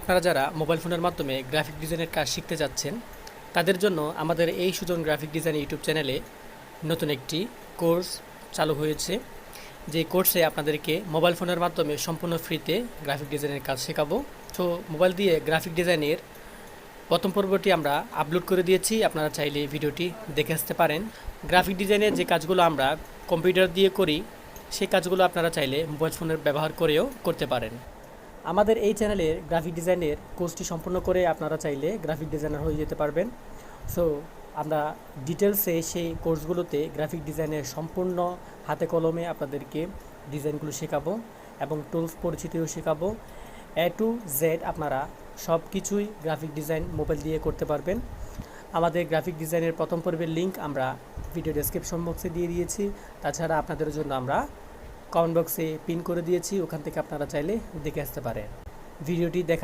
আপনারা যারা মোবাইল ফোনের মাধ্যমে গ্রাফিক ডিজাইনের কাজ শিখতে যাচ্ছেন, তাদের জন্য আমাদের এই সুজন গ্রাফিক ডিজাইন ইউটিউব চ্যানেলে নতুন একটি কোর্স চালু হয়েছে। যে কোর্সে আপনাদেরকে মোবাইল ফোনের মাধ্যমে সম্পূর্ণ ফ্রিতে গ্রাফিক ডিজাইনের কাজ শেখাবো। তো মোবাইল দিয়ে গ্রাফিক ডিজাইনের প্রথম পর্বটি আমরা আপলোড করে দিয়েছি, আপনারা চাইলে ভিডিওটি দেখে আসতে পারেন। গ্রাফিক ডিজাইনের যে কাজগুলো আমরা কম্পিউটার দিয়ে করি, সেই কাজগুলো আপনারা চাইলে মোবাইল ফোনের ব্যবহার করেও করতে পারেন। আমাদের এই চ্যানেলের গ্রাফিক ডিজাইনের কোর্সটি সম্পূর্ণ করে আপনারা চাইলে গ্রাফিক ডিজাইনার হয়ে যেতে পারবেন। সো আমরা ডিটেলসে সেই কোর্সগুলোতে গ্রাফিক ডিজাইনের সম্পূর্ণ হাতে কলমে আপনাদেরকে ডিজাইনগুলো শেখাবো এবং টুলস পরিচিতিও শেখাবো। এ টু জেড আপনারা সব কিছুই গ্রাফিক ডিজাইন মোবাইল দিয়ে করতে পারবেন। আমাদের গ্রাফিক ডিজাইনের প্রথম পর্বের লিঙ্ক আমরা ভিডিও ডেসক্রিপশন বক্সে দিয়ে দিয়েছি। তাছাড়া আপনাদের জন্য আমরা কমেন্ট বক্সে পিন করে দিয়েছি ওখান থেকে আপনারা চাইলে দেখে আসতে পারেন। ভিডিওটি দেখা